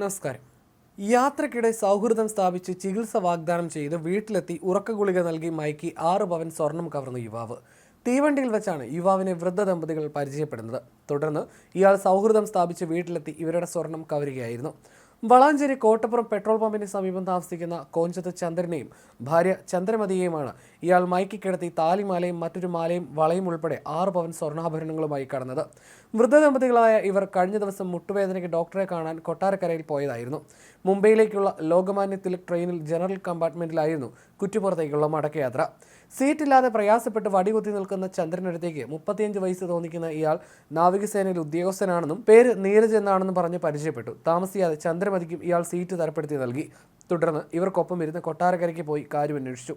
നമസ്കാരം. യാത്രക്കിടെ സൗഹൃദം സ്ഥാപിച്ച് ചികിത്സ വാഗ്ദാനം ചെയ്ത് വീട്ടിലെത്തി ഉറക്ക ഗുളിക നൽകി മയക്കി ആറ് പവൻ സ്വർണം കവർന്ന യുവാവ്. തീവണ്ടിയിൽ വെച്ചാണ് യുവാവിനെ വൃദ്ധ ദമ്പതികൾ പരിചയപ്പെടുന്നത്. തുടർന്ന് ഇയാൾ സൗഹൃദം സ്ഥാപിച്ച് വീട്ടിലെത്തി ഇവരുടെ സ്വർണം കവരുകയായിരുന്നു. വളാഞ്ചേരി കോട്ടപ്പുറം പെട്രോൾ പമ്പിന് സമീപം താമസിക്കുന്ന കോഞ്ചത്ത് ചന്ദ്രനെയും ഭാര്യ ചന്ദ്രമതിയെയുമാണ് ഇയാൾ മയക്കി കിടത്തി താലിമാലയും മറ്റൊരു മാലയും വളയും ഉൾപ്പെടെ ആറ് പവൻ സ്വർണാഭരണങ്ങളുമായി കടന്നത്. വൃദ്ധ ദമ്പതികളായ ഇവർ കഴിഞ്ഞ ദിവസം മുട്ടുവേദനയ്ക്ക് ഡോക്ടറെ കാണാൻ കൊട്ടാരക്കരയിൽ പോയതായിരുന്നു. മുംബൈയിലേക്കുള്ള ലോകമാന്യ തിലക് ട്രെയിനിൽ ജനറൽ കമ്പാർട്ട്മെന്റിലായിരുന്നു കുറ്റിപ്പുറത്തേക്കുള്ള മടക്കയാത്ര. സീറ്റില്ലാതെ പ്രയാസപ്പെട്ട് വടികുത്തി നിൽക്കുന്ന ചന്ദ്രനടുത്തേക്ക് മുപ്പത്തിയഞ്ച് വയസ്സ് തോന്നിക്കുന്ന ഇയാൾ നാവികസേനയിൽ ഉദ്യോഗസ്ഥനാണെന്നും പേര് നീരജ് എന്നാണെന്നും പറഞ്ഞ് പരിചയപ്പെട്ടു. താമസിയാതെ ചന്ദ്രമതിക്കും ഇയാൾ സീറ്റ് തരപ്പെടുത്തി നൽകി. തുടർന്ന് ഇവർക്കൊപ്പം ഇരുന്ന് കൊട്ടാരക്കരയ്ക്ക് പോയി കാര്യം അന്വേഷിച്ചു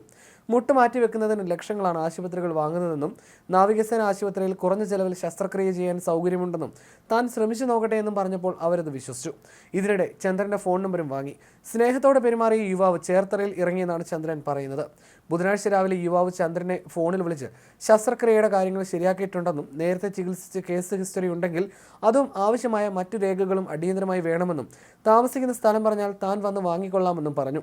മുട്ട് മാറ്റിവെക്കുന്നതിന് ലക്ഷങ്ങളാണ് ആശുപത്രികൾ വാങ്ങുന്നതെന്നും നാവികസേന ആശുപത്രിയിൽ കുറഞ്ഞ ചെലവിൽ ശസ്ത്രക്രിയ ചെയ്യാൻ സൗകര്യമുണ്ടെന്നും താൻ ശ്രമിച്ചു നോക്കട്ടെ എന്നും പറഞ്ഞപ്പോൾ അവരത് വിശ്വസിച്ചു. ഇതിനിടെ ചന്ദ്രന്റെ ഫോൺ നമ്പറും വാങ്ങി. സ്നേഹത്തോടെ പെരുമാറിയ യുവാവ് ചേർത്തറയിൽ ഇറങ്ങിയെന്നാണ് ചന്ദ്രൻ പറയുന്നത്. ബുധനാഴ്ച രാവിലെ യുവാവ് ചന്ദ്രനെ ഫോണിൽ വിളിച്ച് ശസ്ത്രക്രിയയുടെ കാര്യങ്ങൾ ശരിയാക്കിയിട്ടുണ്ടെന്നും നേരത്തെ ചികിത്സിച്ച് കേസ് ഹിസ്റ്ററി ഉണ്ടെങ്കിൽ അതും ആവശ്യമായ മറ്റു രേഖകളും അടിയന്തരമായി വേണമെന്നും താമസിക്കുന്ന സ്ഥലം പറഞ്ഞാൽ താൻ വന്ന് വാങ്ങിക്കൊള്ളാമെന്നും പറഞ്ഞു.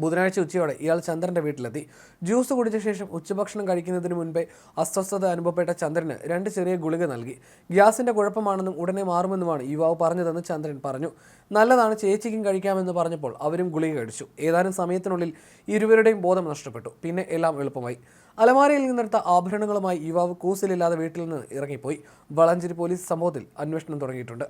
ബുധനാഴ്ച ഉച്ചയോടെ ഇയാൾ ചന്ദ്രന്റെ വീട്ടിലെത്തി. ജ്യൂസ് കുടിച്ച ശേഷം ഉച്ചഭക്ഷണം കഴിക്കുന്നതിന് മുൻപേ അസ്വസ്ഥത അനുഭവപ്പെട്ട ചന്ദ്രന് രണ്ട് ചെറിയ ഗുളിക നൽകി. ഗ്യാസിന്റെ കുഴപ്പമാണെന്നും ഉടനെ മാറുമെന്നുമാണ് യുവാവ് പറഞ്ഞതെന്ന് ചന്ദ്രൻ പറഞ്ഞു. നല്ലതാണ് ചേച്ചിക്കും കഴിക്കാമെന്ന് പറഞ്ഞപ്പോൾ അവരും ഗുളിക കഴിച്ചു. ഏതാനും സമയത്തിനുള്ളിൽ ഇരുവരുടെയും ബോധം നഷ്ടപ്പെട്ടു. പിന്നെ എല്ലാം എളുപ്പമായി. അലമാരയിൽ നിന്നെടുത്ത ആഭരണങ്ങളുമായി യുവാവ് കൂസിലില്ലാതെ വീട്ടിൽ നിന്ന് ഇറങ്ങിപ്പോയി. വളഞ്ചേരി പോലീസ് സംഭവത്തിൽ അന്വേഷണം തുടങ്ങിയിട്ടുണ്ട്.